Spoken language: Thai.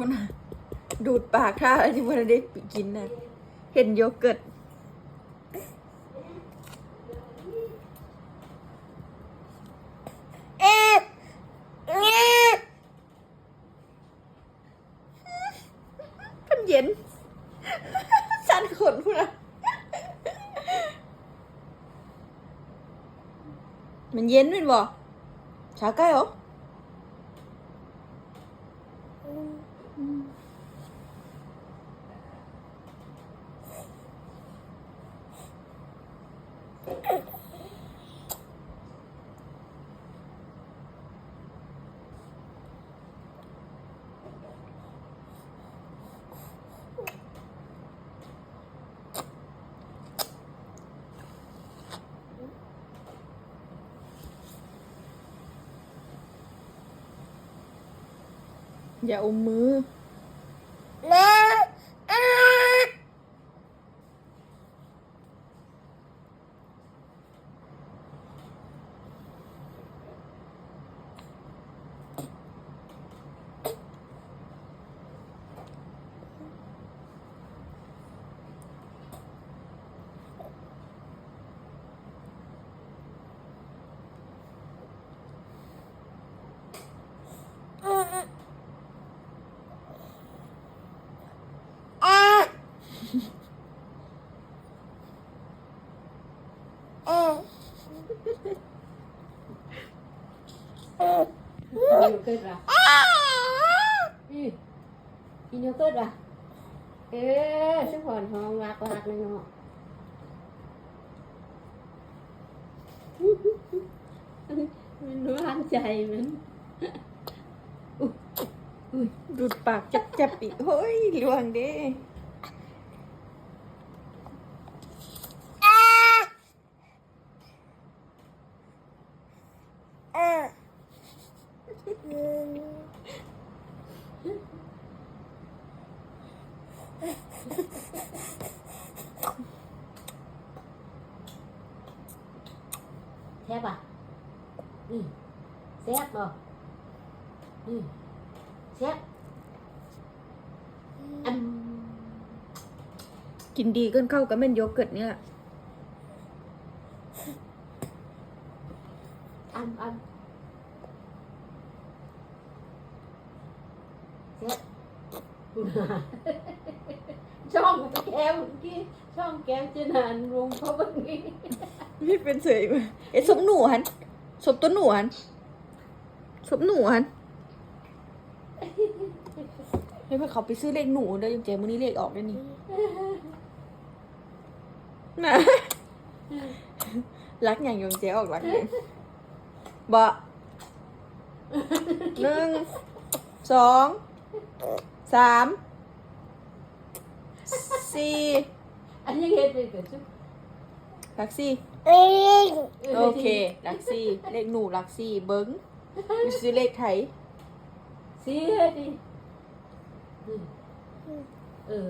พุ่นน่ะ ดูดปากท่าอะไรที่มันได้กินน่ะเห็นโยเกิร์ตเอ๊ะเอ๊ะมันเย็น สั่นขนพุ่นน่ะ มันเย็นเป็นบ่ชาใกล้เหรอ อย่าอมมือ Nhiều cơ ra. Ừ. Đi nhiều cơ ra. Ê, sức hồn hồn lạc lạc này nọ. Mình nói ăn chạy mình. ดูดปากจับจับๆอีกเฮ้ยลวง เด้ Xếp à? Ừ. Xếp rồi. Ừ. Xếp. Ăn. กินดีเกินเข้ากับแม่นโยเกิร์ตเนี่ย ăn ăn Chết. trong cái keo kia trong keo trên hàn luôn có bất nghi พี่เป็นเสยมาเอ๊ะสมหนูหันสมต้นหนูหันสมหนูหันให้เพื่อนเขาไปซื้อเลขหนูเด้อยังเจมื้อนี้เลขออกได้วนี่นะรักอย่างยงเจออกรักอย่าง บะหนึ่งสองสามสี่ anh như hết rồi cả chứ ลักซี่โอเคลักซี่เลขหนูลักซี่เบิ้งไปซื้อเลขไทย xí hết đi ừ